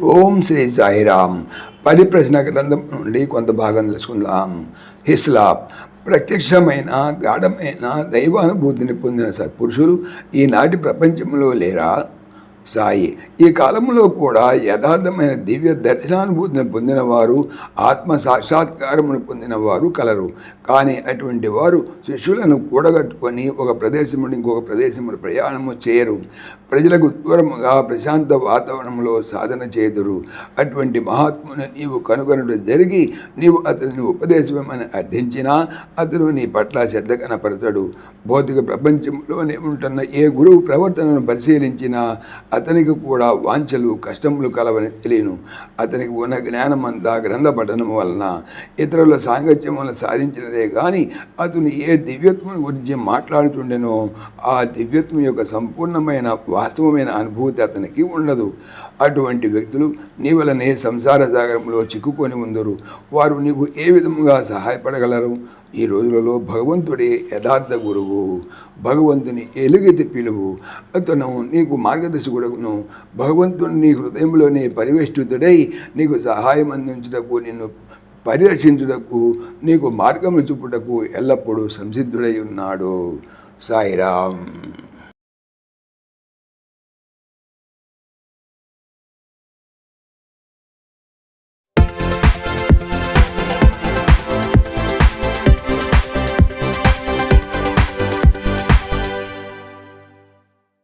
ఓం శ్రీ సాయిరామ్. పరిప్రశ్న గ్రంథం నుండి కొంత భాగం తెలుసుకుందాం. హిస్లాప్. ప్రత్యక్షమైన గాఢమైన దైవానుభూతిని పొందిన సత్పురుషులు ఈనాటి ప్రపంచంలో లేరా? సాయి. ఈ కాలంలో కూడా యథార్థమైన దివ్య దర్శనానుభూతిని పొందిన వారు ఆత్మ సాక్షాత్కారమును పొందిన వారు కలరు. కానీ అటువంటి వారు శిష్యులను కూడగట్టుకొని ఒక ప్రదేశం నుండి ఇంకొక ప్రదేశము ప్రయాణము చేయరు. ప్రజలకు దూరముగా ప్రశాంత వాతావరణంలో సాధన చేదురు అటువంటి మహాత్ముని నీవు కనుగొనడం జరిగి నీవు అతనిని ఉపదేశమని అర్థించినా అతను నీ పట్ల శ్రద్ధ కనపరచడు. భౌతిక ప్రపంచంలోనే ఉంటున్న ఏ గురువు ప్రవర్తనను పరిశీలించినా అతనికి కూడా వాంఛలు కష్టములు కలవని తెలియను. అతనికి ఉన్న జ్ఞానమంతా గ్రంథ పఠనం వలన ఇతరుల సాంగత్యం వలన సాధించినదే కానీ అతను ఏ దివ్యత్వం గురించి మాట్లాడుతుండెనో ఆ దివ్యత్వం యొక్క సంపూర్ణమైన వాస్తవమైన అనుభూతి అతనికి ఉండదు. అటువంటి వ్యక్తులు నీ వలనే సంసార సాగరంలో చిక్కుకొని ఉందరు. వారు నీకు ఏ విధముగా సహాయపడగలరు? ఈ రోజులలో భగవంతుడే యథార్థ గురువు. భగవంతుని ఎలుగెత్తి పిలువు. అతను నీకు మార్గదర్శకుడు మార్గదర్శకుడును భగవంతుని నీ హృదయంలోనే పరివేష్టితుడై నీకు సహాయం అందించుటకు నిన్ను పరిరక్షించుటకు నీకు మార్గము చూపుటకు ఎల్లప్పుడూ సంసిద్ధుడై ఉన్నాడు. సాయిరామ్.